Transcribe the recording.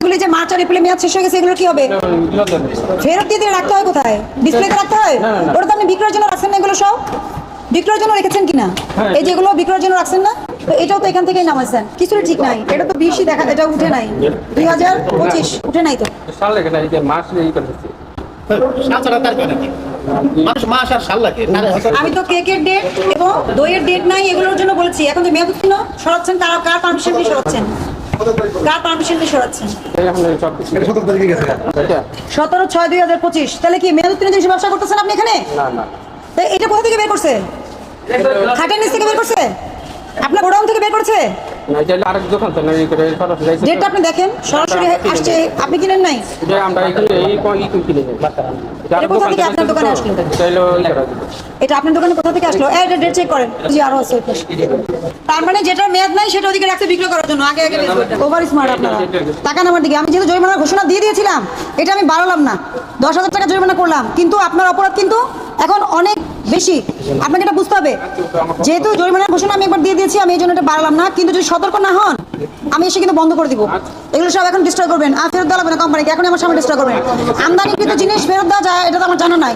এগুলি যে মার্চ আর এপ্রিলে মেয়াদ শেষ হয়ে গেছে এগুলো কি হবে? ফেরত দিয়ে দিয়ে রাখতে হয় কোথায়? ডিসপ্লেতে রাখতে হয়? না, না, না। ওটা তো আপনি বিক্রয়ের জন্য রাখছেন না এগুলো সব? বিক্রয়ের জন্য রেখেছেন কিনা? হ্যাঁ, এই যেগুলো বিক্রয়ের জন্য রাখছেন না তো এটাও তো এখান থেকেই নামাইছেন। কিছুই ঠিক নাই। এটা তো বেশি দেখা এটা উঠে নাই। দুই হাজার পঁচিশ উঠে নাই তো। আমি তো কেকের ডেট এবং দইয়ের ডেট নাই এগুলোর জন্য বলেছি। এখন তো মেয়াদ উত্তীর্ণ সরাচ্ছেন কার কার পারমিশন দিয়ে সরাচ্ছেন? কার পারমিশন দিয়ে সরাচ্ছেন? সতেরো ছয় দুই হাজার পঁচিশ। তাহলে কি মেয়াদ উত্তীর্ণ জিনিস ব্যবসা করতেছেন আপনি এখানে? না না। তো এটা কোথা থেকে বের করছে? খাটের নিচ থেকে বের করছে? আপনার গোডাউন থেকে বের করেছে? ডেটটা আপনি দেখেন সরাসরি আসছে আপনি কিনেন নাই? এটা কোথা থেকে আপনার দোকানে আসলো? এটা আপনার কোথা থেকে আসলো? এটা ডেট চেক করেন। জি আরও আছে তার মানে যেটা মেয়াদ নাই সেটা ওদিকে রাখতে বিক্রি করার জন্য। আগে আগে ওভার স্মার্ট আপনারা। টাকা নামার দিকে। আমি যেহেতু জরিমানার ঘোষণা দিয়ে দিয়েছিলাম এটা আমি বাড়ালাম না। দশ হাজার টাকা জরিমানা করলাম। কিন্তু আপনার অপরাধ কিন্তু এখন অনেক বেশি। আপনাকে এটা বুঝতে হবে। যেহেতু জরিমানার ঘোষণা আমি একবার দিয়ে দিয়েছি, আমি এই জন্য এটা বাড়ালাম না। কিন্তু যদি সতর্ক না হন, আমি এসে কিন্তু বন্ধ করে দিব। এগুলো সব এখন ডিস্ট্রয় করবেন। আর ফেরত দেওয়া লাগবে না কোম্পানিকে এখন আমার সামনে ডিস্ট্রয় করবেন। আমদানি আমদানিকৃত জিনিস ফেরত দেওয়া যায়, এটা তো আমার জানা নাই।